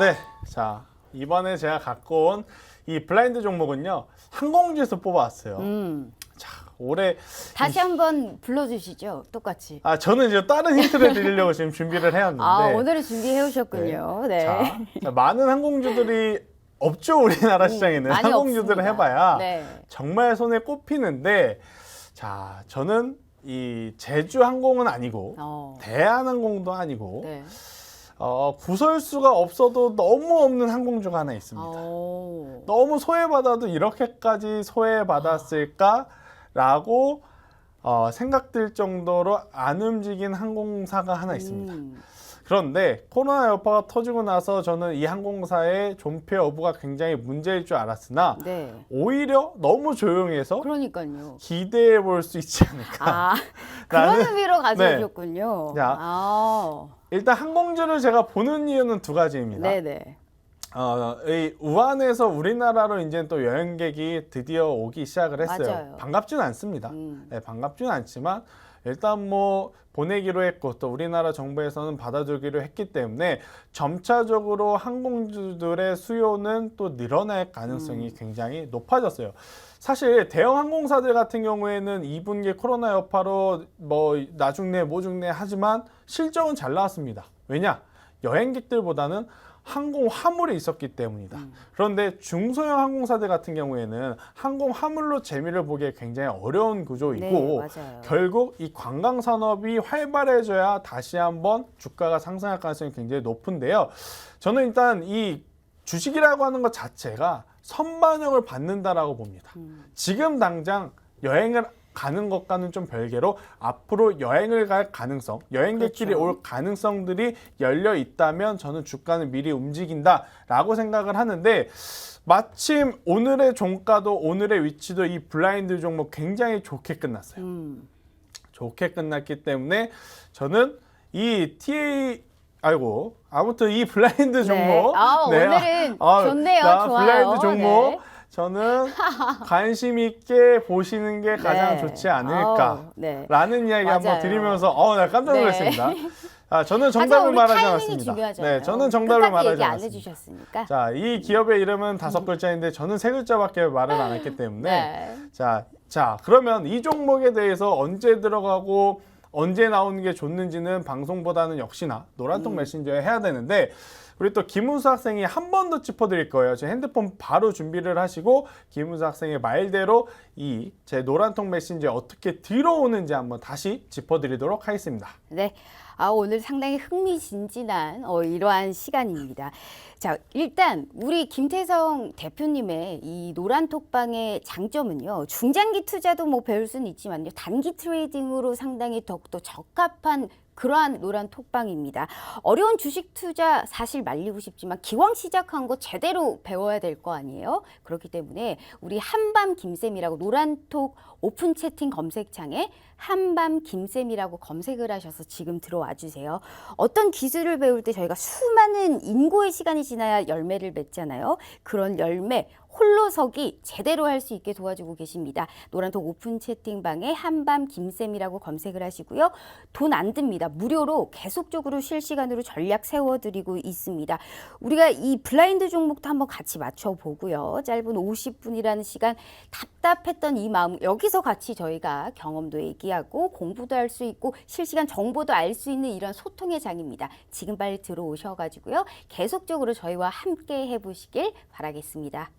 네, 자 이번에 제가 갖고 온 이 블라인드 종목은요 항공지에서 뽑아왔어요. 음. 자 올해 다시 한번 불러주시죠. 똑같이. 아 저는 이제 다른 힌트를 드리려고 지금 준비를 해왔는데 아 오늘은 준비해 오셨군요. 네. 자, 자, 많은 항공주들이 없죠 우리나라 시장에는 음, 많이 항공주들을 없습니다. 해봐야 네. 정말 손에 꼽히는데 자 저는 이 제주 항공은 아니고 어. 대한항공도 아니고 네. 어, 구설수가 없어도 너무 없는 항공주가 하나 있습니다. 오. 너무 소외받아도 이렇게까지 소외받았을까라고 어, 생각될 정도로 안 움직인 항공사가 하나 있습니다. 음. 그런데 코로나 여파가 터지고 나서 저는 이 항공사의 존폐 여부가 굉장히 문제일 줄 알았으나 네. 오히려 너무 조용해서 그러니까요. 기대해 볼 수 있지 않을까. 아 그런 의미로 가져오셨군요. 네. 자. 아. 일단 항공주를 제가 보는 이유는 두 가지입니다. 네네. 어, 이 우한에서 우리나라로 이제 또 여행객이 드디어 오기 시작을 했어요. 맞아요. 반갑지는 않습니다. 음. 네, 반갑지는 않지만 일단 뭐 보내기로 했고 또 우리나라 정부에서는 받아주기로 했기 때문에 점차적으로 항공주들의 수요는 또 늘어날 가능성이 음. 굉장히 높아졌어요. 사실 대형 항공사들 같은 경우에는 2분기 코로나 여파로 뭐 나중내 모중내 하지만 실적은 잘 나왔습니다. 왜냐? 여행객들보다는 항공 화물이 있었기 때문이다. 음. 그런데 중소형 항공사들 같은 경우에는 항공 화물로 재미를 보기에 굉장히 어려운 구조이고 네. 결국 이 관광 산업이 활발해져야 다시 한번 주가가 상승할 가능성이 굉장히 높은데요. 저는 일단 이 주식이라고 하는 것 자체가 선반영을 받는다라고 봅니다. 음. 지금 당장 여행을 가는 것과는 좀 별개로 앞으로 여행을 갈 가능성, 여행객들이 그렇죠. 올 가능성들이 열려 있다면 저는 주가는 미리 움직인다라고 생각을 하는데 마침 오늘의 종가도 오늘의 위치도 이 블라인드 종목 굉장히 좋게 끝났어요. 음. 좋게 끝났기 때문에 저는 이 TA 아이고 아무튼 이 블라인드 종목 아, 오늘은 좋네요. 나 좋아요. 블라인드 종목 네. 저는 관심 있게 보시는 게 가장 네. 좋지 않을까라는 네. 이야기 한번 맞아요. 드리면서 어나 깜짝 네. 놀랐습니다. 아 저는 하지만 정답을 우리 말하지 타이밍이 않았습니다. 중요하잖아요. 네, 저는 정답을 끝까지 말하지 얘기 안 않았습니다. 해주셨으니까. 자, 이 기업의 이름은 다섯 글자인데 저는 세 글자밖에 말을 안 했기 때문에 네. 자, 자, 그러면 이 종목에 대해서 언제 들어가고 언제 나오는 게 좋는지는 방송보다는 역시나 노란통 음. 메신저에 해야 되는데 우리 또 김은수 학생이 한 번 더 짚어드릴 거예요. 제 핸드폰 바로 준비를 하시고 김은수 학생의 말대로 이 제 노란통 메신저에 어떻게 들어오는지 한번 다시 짚어드리도록 하겠습니다. 네. 아, 오늘 상당히 흥미진진한 어, 이러한 시간입니다. 자, 일단 우리 김태성 대표님의 이 노란 톡방의 장점은요. 중장기 투자도 뭐 배울 수는 있지만요. 단기 트레이딩으로 상당히 더욱더 적합한 그러한 노란 톡방입니다. 어려운 주식 투자 사실 말리고 싶지만 기왕 시작한 거 제대로 배워야 될 거 아니에요? 그렇기 때문에 우리 한밤 김쌤이라고 노란톡 오픈 채팅 검색창에 한밤 김쌤이라고 검색을 하셔서 지금 들어와 주세요. 어떤 기술을 배울 때 저희가 수많은 인고의 시간이 지나야 열매를 맺잖아요. 그런 열매 홀로서기 제대로 할 수 있게 도와주고 계십니다. 노란톡 오픈 채팅방에 한밤 김쌤이라고 검색을 하시고요. 돈 안 듭니다. 무료로 계속적으로 실시간으로 전략 세워드리고 있습니다. 우리가 이 블라인드 종목도 한번 같이 맞춰보고요. 짧은 50분이라는 시간 답답했던 이 마음 여기서 같이 저희가 경험도 얘기하고 공부도 할 수 있고 실시간 정보도 알 수 있는 이런 소통의 장입니다. 지금 빨리 들어오셔가지고요. 계속적으로 저희와 함께 해보시길 바라겠습니다.